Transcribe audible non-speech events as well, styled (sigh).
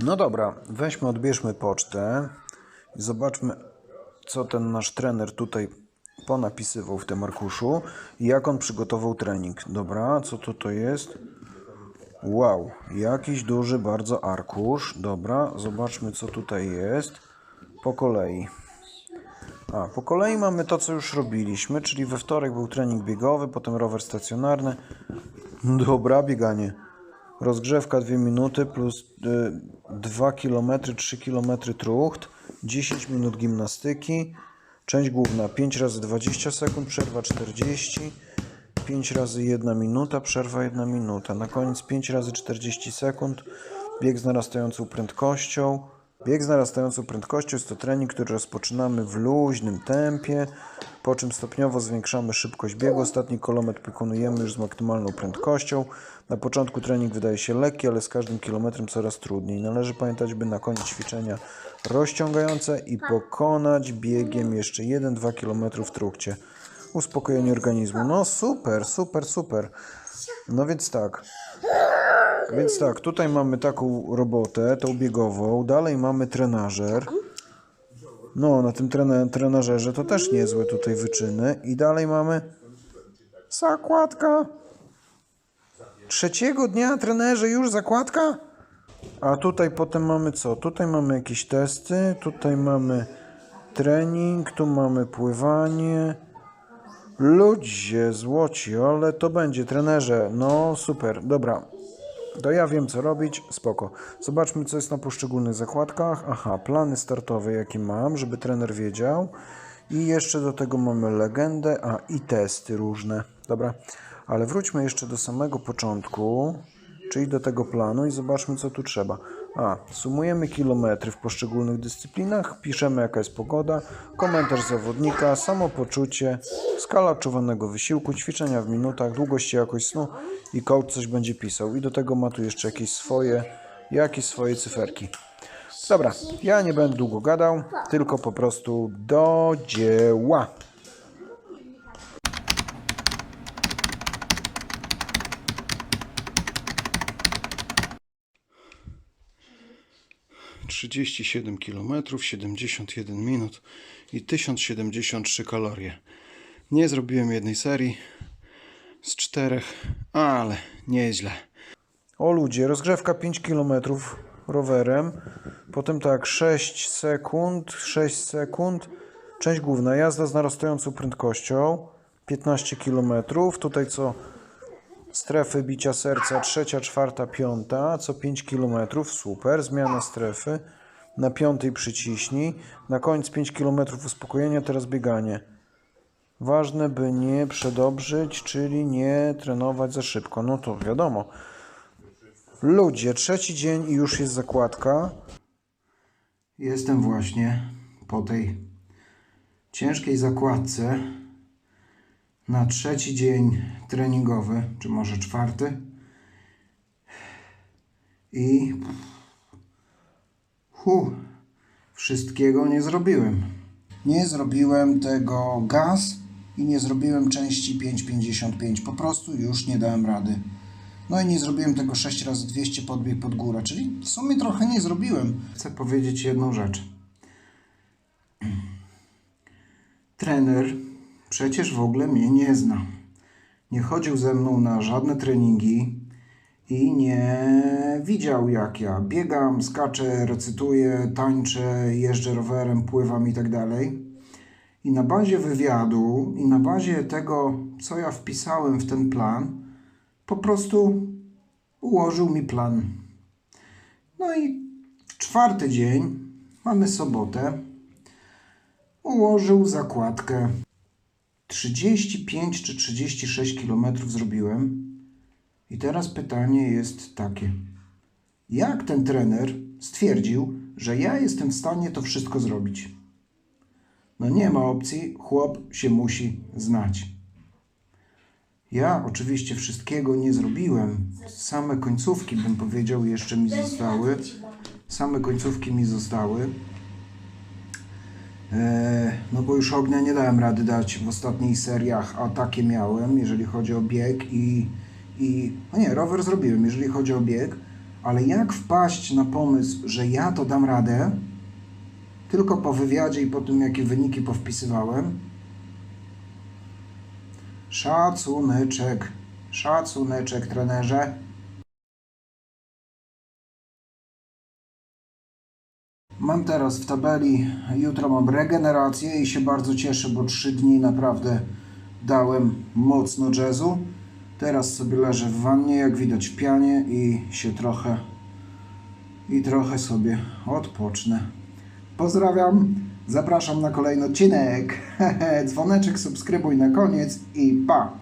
No dobra, weźmy, odbierzmy pocztę i zobaczmy, co ten nasz trener tutaj ponapisywał w tym arkuszu i jak on przygotował trening. Dobra, co to to jest? Wow, jakiś duży bardzo arkusz. Dobra, zobaczmy, co tutaj jest. Po kolei. A, po kolei mamy to, co już robiliśmy, czyli we wtorek był trening biegowy, potem rower stacjonarny. Dobra, bieganie. Rozgrzewka 2 minuty plus y, 2 km, 3 km trucht, 10 minut gimnastyki, część główna 5 razy 20 sekund, przerwa 40, 5 razy 1 minuta, przerwa 1 minuta. Na koniec 5 razy 40 sekund, bieg z narastającą prędkością. Bieg z narastającą prędkością jest to trening, który rozpoczynamy w luźnym tempie, po czym stopniowo zwiększamy szybkość biegu. Ostatni kilometr wykonujemy już z maksymalną prędkością. Na początku trening wydaje się lekki, ale z każdym kilometrem coraz trudniej. Należy pamiętać, by na koniec ćwiczenia rozciągające i pokonać biegiem jeszcze 1-2 km w trukcie. Uspokojenie organizmu. No super, super, super. No więc tak. Więc tak, tutaj mamy taką robotę, tą biegową. Dalej mamy trenażer. No, na tym trena, trenażerze to też niezłe tutaj wyczyny. I dalej mamy zakładka. Trzeciego dnia trenerze już zakładka? A tutaj potem mamy co? Tutaj mamy jakieś testy, tutaj mamy trening, tu mamy pływanie. Ludzie złoci, ale to będzie trenerze. No super, dobra. To ja wiem co robić, spoko. Zobaczmy co jest na poszczególnych zakładkach. Aha, plany startowe jakie mam, żeby trener wiedział. I jeszcze do tego mamy legendę, a i testy różne. Dobra, ale wróćmy jeszcze do samego początku, czyli do tego planu i zobaczmy co tu trzeba. A, sumujemy kilometry w poszczególnych dyscyplinach, piszemy jaka jest pogoda, komentarz zawodnika, samopoczucie, skala odczuwanego wysiłku, ćwiczenia w minutach, długość i jakość snu i coach coś będzie pisał. I do tego ma tu jeszcze jakieś swoje, jakieś swoje cyferki. Dobra, ja nie będę długo gadał, tylko po prostu do dzieła. Trzydzieści siedem kilometrów, siedemdziesiąt jeden minut i tysiąc siedemdziesiąt trzy kalorie. Nie zrobiłem jednej serii z czterech, ale nieźle. O ludzie, rozgrzewka 5 km rowerem, potem tak 6 sekund, 6 sekund, część główna, jazda z narastającą prędkością, 15 km, tutaj co strefy bicia serca, trzecia, czwarta, piąta, co 5 km, super, zmiana strefy, na piątej przyciśnij, na koniec 5 km uspokojenia, teraz bieganie. Ważne, by nie przedobrzyć, czyli nie trenować za szybko. No to wiadomo. Ludzie, trzeci dzień i już jest zakładka. Jestem właśnie po tej ciężkiej zakładce na trzeci dzień treningowy, czy może czwarty. I hu, wszystkiego nie zrobiłem. Nie zrobiłem tego gaz i nie zrobiłem części 5,55. Po prostu już nie dałem rady. No i nie zrobiłem tego 6 razy 200 podbieg pod górę, czyli w sumie trochę nie zrobiłem. Chcę powiedzieć jedną rzecz. Trener przecież w ogóle mnie nie zna. Nie chodził ze mną na żadne treningi i nie widział jak ja biegam, skaczę, recytuję, tańczę, jeżdżę rowerem, pływam i tak dalej. I na bazie wywiadu i na bazie tego, co ja wpisałem w ten plan, po prostu ułożył mi plan. No i czwarty dzień, mamy sobotę, ułożył zakładkę. 35 czy 36 km zrobiłem. I teraz pytanie jest takie: jak ten trener stwierdził, że ja jestem w stanie to wszystko zrobić? No nie ma opcji, chłop się musi znać. Ja oczywiście wszystkiego nie zrobiłem. Same końcówki, bym powiedział, jeszcze mi zostały. Same końcówki mi zostały. E, no bo już ognia nie dałem rady dać w ostatnich seriach, a takie miałem, jeżeli chodzi o bieg i, i... No nie, rower zrobiłem, jeżeli chodzi o bieg, Ale jak wpaść na pomysł, że ja to dam radę, tylko po wywiadzie i po tym, jakie wyniki powpisywałem? Szacuneczek, szacuneczek, trenerze. Mam teraz w tabeli, jutro mam regenerację i się bardzo cieszę, bo trzy dni naprawdę dałem mocno jazzu. Teraz sobie leżę w wannie, jak widać w pianie i się trochę i trochę sobie odpocznę. Pozdrawiam, zapraszam na kolejny odcinek. (laughs) Dzwoneczek, subskrybuj na koniec i pa!